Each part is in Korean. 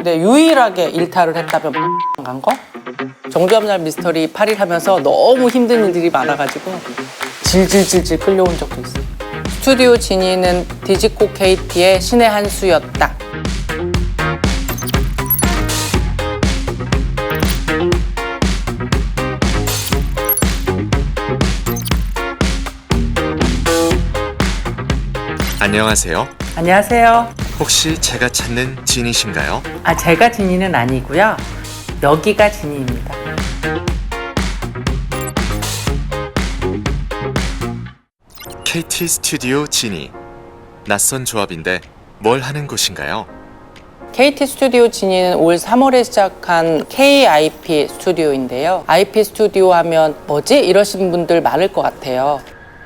근데 유일하게 일탈을 했다면 간 거? 정주암날 미스터리 8일 하면서 너무 힘든 일들이 많아가지고 질질질질 끌려온 적도 있어요. 스튜디오 진이는 디지코 KT의 신의 한 수였다. 안녕하세요. 안녕하세요. 혹시 제가 찾는 진이신가요? 아, 제가 진이는 아니고요. 여기가 진이입니다. KT 스튜디오 진이. 낯선 조합인데 뭘 하는 곳인가요? KT 스튜디오 진이는 올 3월에 시작한 KIP 스튜디오인데요. IP 스튜디오 하면 뭐지? 이러신 분들 많을 것 같아요.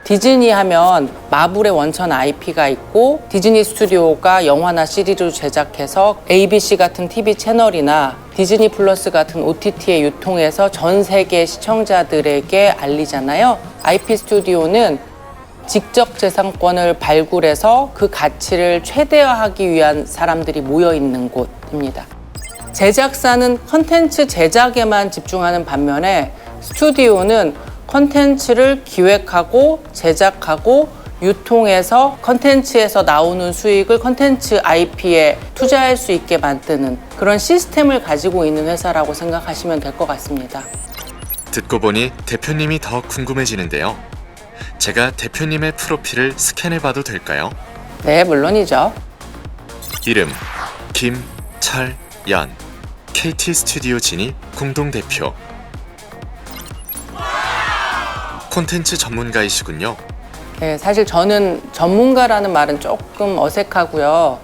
디즈니 하면 마블의 원천 IP가 있고 디즈니 스튜디오가 영화나 CD를 제작해서 ABC 같은 TV 채널이나 디즈니 플러스 같은 OTT에 유통해서 전 세계 시청자들에게 알리잖아요. IP 스튜디오는 직접 재산권을 발굴해서 그 가치를 최대화하기 위한 사람들이 모여 있는 곳입니다. 제작사는 컨텐츠 제작에만 집중하는 반면에 스튜디오는 컨텐츠를 기획하고 제작하고 유통해서 컨텐츠에서 나오는 수익을 컨텐츠 IP에 투자할 수 있게 만드는 그런 시스템을 가지고 있는 회사라고 생각하시면 될 것 같습니다. 듣고 보니 대표님이 더 궁금해지는데요. 제가 대표님의 프로필을 스캔해 봐도 될까요? 네, 물론이죠. 이름 김철연 KT 스튜디오 진이 공동 대표. 콘텐츠 전문가이시군요. 네, 사실 저는 전문가라는 말은 조금 어색하고요.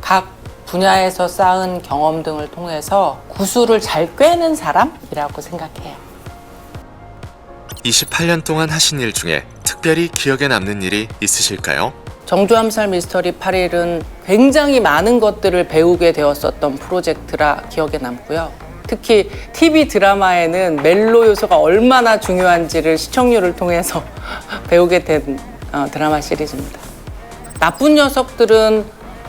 각 분야에서 쌓은 경험 등을 통해서 구슬을 잘 꿰는 사람이라고 생각해요. 28년 동안 하신 일 중에 특별히 기억에 남는 일이 있으실까요? 정주암살 미스터리 8일은 굉장히 많은 것들을 배우게 되었었던 프로젝트라 기억에 남고요. 특히 TV 드라마에는 멜로 요소가 얼마나 중요한지를 시청률을 통해서 배우게 된 어, 드라마 시리즈입니다. 나쁜 녀석들은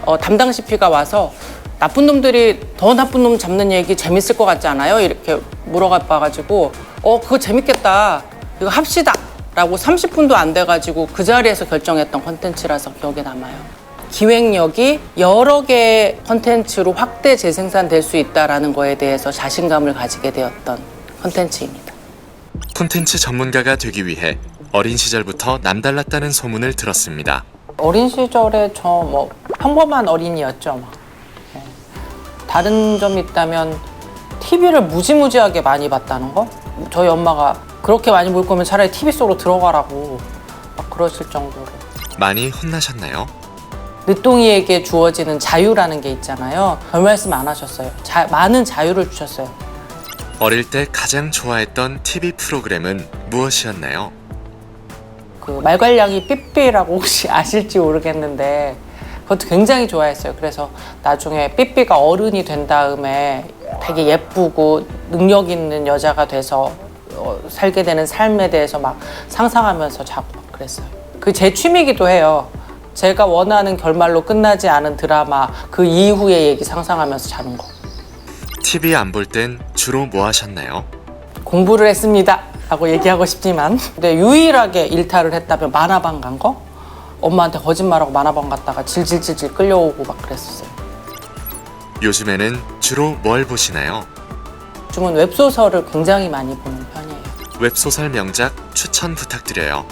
어, 담당 CP가 와서 나쁜 놈들이 더 나쁜 놈 잡는 얘기 재밌을 것 같지 않아요? 이렇게 물어가 봐가지고 어 그거 재밌겠다 이거 합시다 라고 30분도 안 돼가지고 그 자리에서 결정했던 컨텐츠라서 기억에 남아요. 기획력이 여러 개의 컨텐츠로 확대 재생산될 수 있다라는 거에 대해서 자신감을 가지게 되었던 컨텐츠입니다. 콘텐츠 전문가가 되기 위해 어린 시절부터 남달랐다는 소문을 들었습니다. 어린 시절에 저 뭐 평범한 어린이였죠. 막. 네. 다른 점이 있다면 TV를 무지무지하게 많이 봤다는 거? 저희 엄마가 그렇게 많이 볼 거면 차라리 TV 속으로 들어가라고 막 그러실 정도로. 많이 혼나셨나요? 늦둥이에게 주어지는 자유라는 게 있잖아요. 별 말씀 안 하셨어요. 자- 많은 자유를 주셨어요. 어릴 때 가장 좋아했던 TV 프로그램은 무엇이었나요? 그 말괄량이 삐삐라고 혹시 아실지 모르겠는데 그것도 굉장히 좋아했어요. 그래서 나중에 삐삐가 어른이 된 다음에 되게 예쁘고 능력 있는 여자가 돼서 어, 살게 되는 삶에 대해서 막 상상하면서 자고 막 그랬어요. 그 제 취미이기도 해요. 제가 원하는 결말로 끝나지 않은 드라마 그 이후의 얘기 상상하면서 자는 거. TV 안 볼 땐 주로 뭐 하셨나요? 공부를 했습니다. 라고 얘기하고 싶지만 근데 유일하게 일탈을 했다면 만화방 간 거? 엄마한테 거짓말하고 만화방 갔다가 질질질질 끌려오고 막 그랬었어요. 요즘에는 주로 뭘 보시나요? 요즘은 웹소설을 굉장히 많이 보는 편이에요. 웹소설 명작 추천 부탁드려요.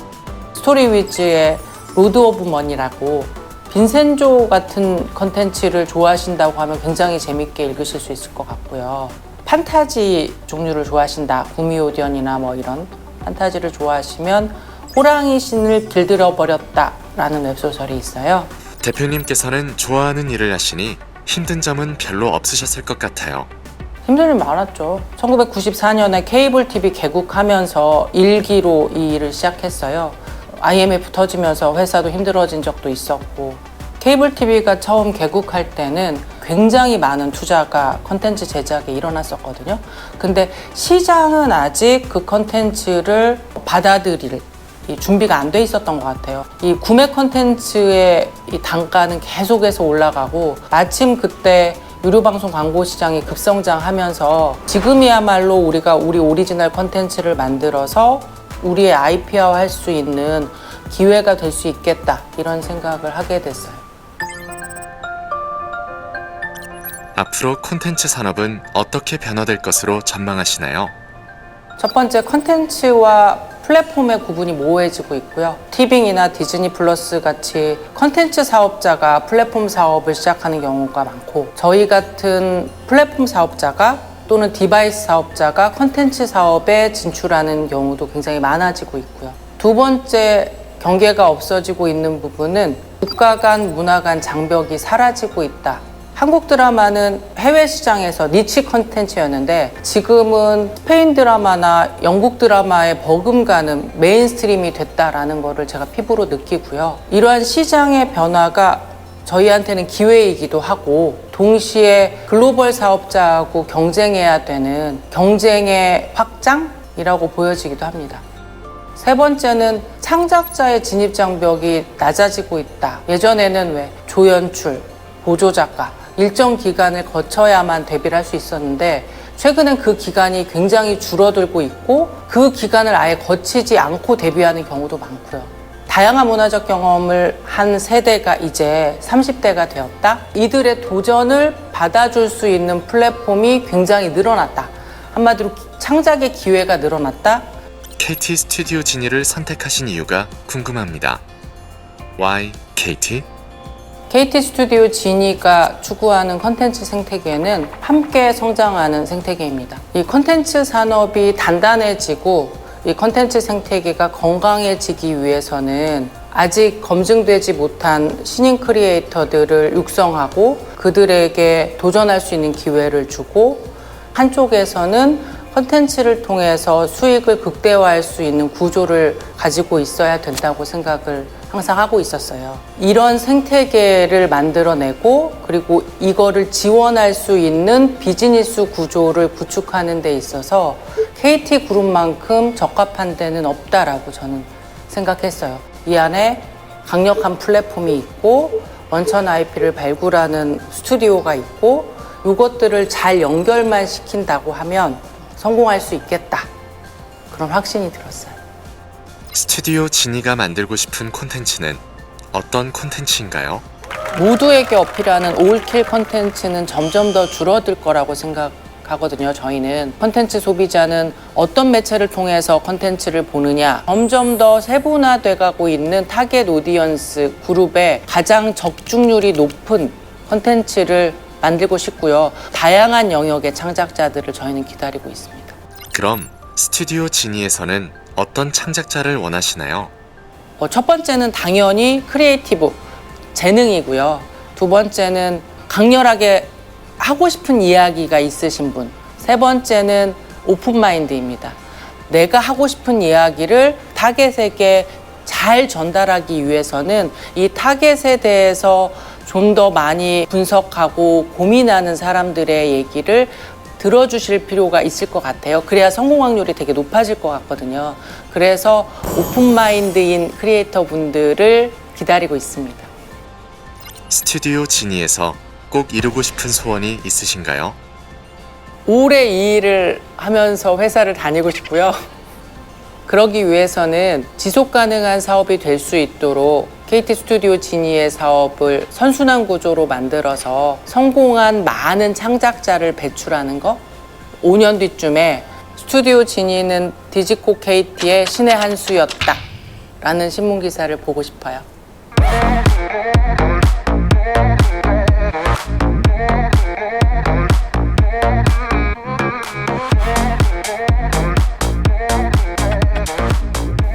스토리 위즈의 로드 오브 머니라고 빈센조 같은 컨텐츠를 좋아하신다고 하면 굉장히 재밌게 읽으실 수 있을 것 같고요. 판타지 종류를 좋아하신다. 구미오디언이나 뭐 이런 판타지를 좋아하시면 호랑이 신을 길들여 버렸다라는 웹소설이 있어요. 대표님께서는 좋아하는 일을 하시니 힘든 점은 별로 없으셨을 것 같아요. 힘든 일 많았죠. 1994년에 케이블 TV 개국하면서 일기로 이 일을 시작했어요. IMF 터지면서 회사도 힘들어진 적도 있었고 케이블 TV가 처음 개국할 때는 굉장히 많은 투자가 컨텐츠 제작에 일어났었거든요. 근데 시장은 아직 그 컨텐츠를 받아들일 이 준비가 안 돼 있었던 것 같아요. 이 구매 컨텐츠의 이 단가는 계속해서 올라가고 마침 그때 유료 방송 광고 시장이 급성장하면서 지금이야말로 우리가 우리 오리지널 컨텐츠를 만들어서 우리의 IP화 할 수 있는 기회가 될 수 있겠다 이런 생각을 하게 됐어요. 앞으로 콘텐츠 산업은 어떻게 변화될 것으로 전망하시나요? 첫 번째 컨텐츠와 플랫폼의 구분이 모호해지고 있고요. 티빙이나 디즈니 플러스 같이 컨텐츠 사업자가 플랫폼 사업을 시작하는 경우가 많고 저희 같은 플랫폼 사업자가 또는 디바이스 사업자가 컨텐츠 사업에 진출하는 경우도 굉장히 많아지고 있고요. 두 번째 경계가 없어지고 있는 부분은 국가 간 문화 간 장벽이 사라지고 있다. 한국 드라마는 해외 시장에서 니치 컨텐츠였는데 지금은 스페인 드라마나 영국 드라마에 버금가는 메인스트림이 됐다라는 거를 제가 피부로 느끼고요. 이러한 시장의 변화가 저희한테는 기회이기도 하고 동시에 글로벌 사업자하고 경쟁해야 되는 경쟁의 확장이라고 보여지기도 합니다. 세 번째는 창작자의 진입 장벽이 낮아지고 있다. 예전에는 왜 조연출, 보조작가 일정 기간을 거쳐야만 데뷔를 할 수 있었는데 최근엔 그 기간이 굉장히 줄어들고 있고 그 기간을 아예 거치지 않고 데뷔하는 경우도 많고요. 다양한 문화적 경험을 한 세대가 이제 30대가 되었다. 이들의 도전을 받아줄 수 있는 플랫폼이 굉장히 늘어났다. 한마디로 창작의 기회가 늘어났다. KT 스튜디오 지니를 선택하신 이유가 궁금합니다. Why KT? KT 스튜디오 지니가 추구하는 컨텐츠 생태계는 함께 성장하는 생태계입니다. 이 컨텐츠 산업이 단단해지고 이 컨텐츠 생태계가 건강해지기 위해서는 아직 검증되지 못한 신인 크리에이터들을 육성하고 그들에게 도전할 수 있는 기회를 주고 한쪽에서는 컨텐츠를 통해서 수익을 극대화할 수 있는 구조를 가지고 있어야 된다고 생각을 항상 하고 있었어요. 이런 생태계를 만들어내고 그리고 이거를 지원할 수 있는 비즈니스 구조를 구축하는 데 있어서 KT 그룹만큼 적합한 데는 없다라고 저는 생각했어요. 이 안에 강력한 플랫폼이 있고 원천 IP를 발굴하는 스튜디오가 있고 이것들을 잘 연결만 시킨다고 하면 성공할 수 있겠다. 그런 확신이 들었어요. 스튜디오 지니가 만들고 싶은 콘텐츠는 어떤 콘텐츠인가요? 모두에게 어필하는 올킬 컨텐츠는 점점 더 줄어들 거라고 생각 하거든요. 저희는 컨텐츠 소비자는 어떤 매체를 통해서 컨텐츠를 보느냐 점점 더 세분화돼 가고 있는 타겟 오디언스 그룹의 가장 적중률이 높은 컨텐츠를 만들고 싶고요. 다양한 영역의 창작자들을 저희는 기다리고 있습니다. 그럼 스튜디오 지니에서는 어떤 창작자를 원하시나요? 어, 첫 번째는 당연히 크리에이티브 재능이고요. 두 번째는 강렬하게 하고 싶은 이야기가 있으신 분. 세 번째는 오픈 마인드입니다. 내가 하고 싶은 이야기를 타겟에게 잘 전달하기 위해서는 이 타겟에 대해서 좀 더 많이 분석하고 고민하는 사람들의 얘기를 들어주실 필요가 있을 것 같아요. 그래야 성공 확률이 되게 높아질 것 같거든요. 그래서 오픈마인드인 크리에이터 분들을 기다리고 있습니다. 스튜디오 지니에서 꼭 이루고 싶은 소원이 있으신가요? 오래 이 일을 하면서 회사를 다니고 싶고요. 그러기 위해서는 지속 가능한 사업이 될 수 있도록 KT 스튜디오 지니의 사업을 선순환 구조로 만들어서 성공한 많은 창작자를 배출하는 거. 5년 뒤쯤에 스튜디오 지니는 디지코 KT의 신의 한 수였다. 라는 신문 기사를 보고 싶어요.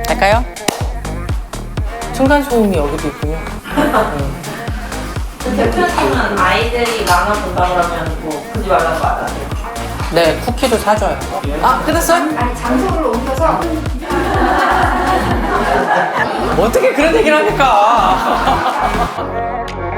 갈까요? 층간 소음이 여기도 있군요. 대표님은 아이들이 만화 본다 그러면 뭐 보지 말라고 안 하세요? 네, 쿠키도 사줘요. 아, 끝났어요? 아니 장소를 옮겨서 어떻게 그런 얘기를 합니까?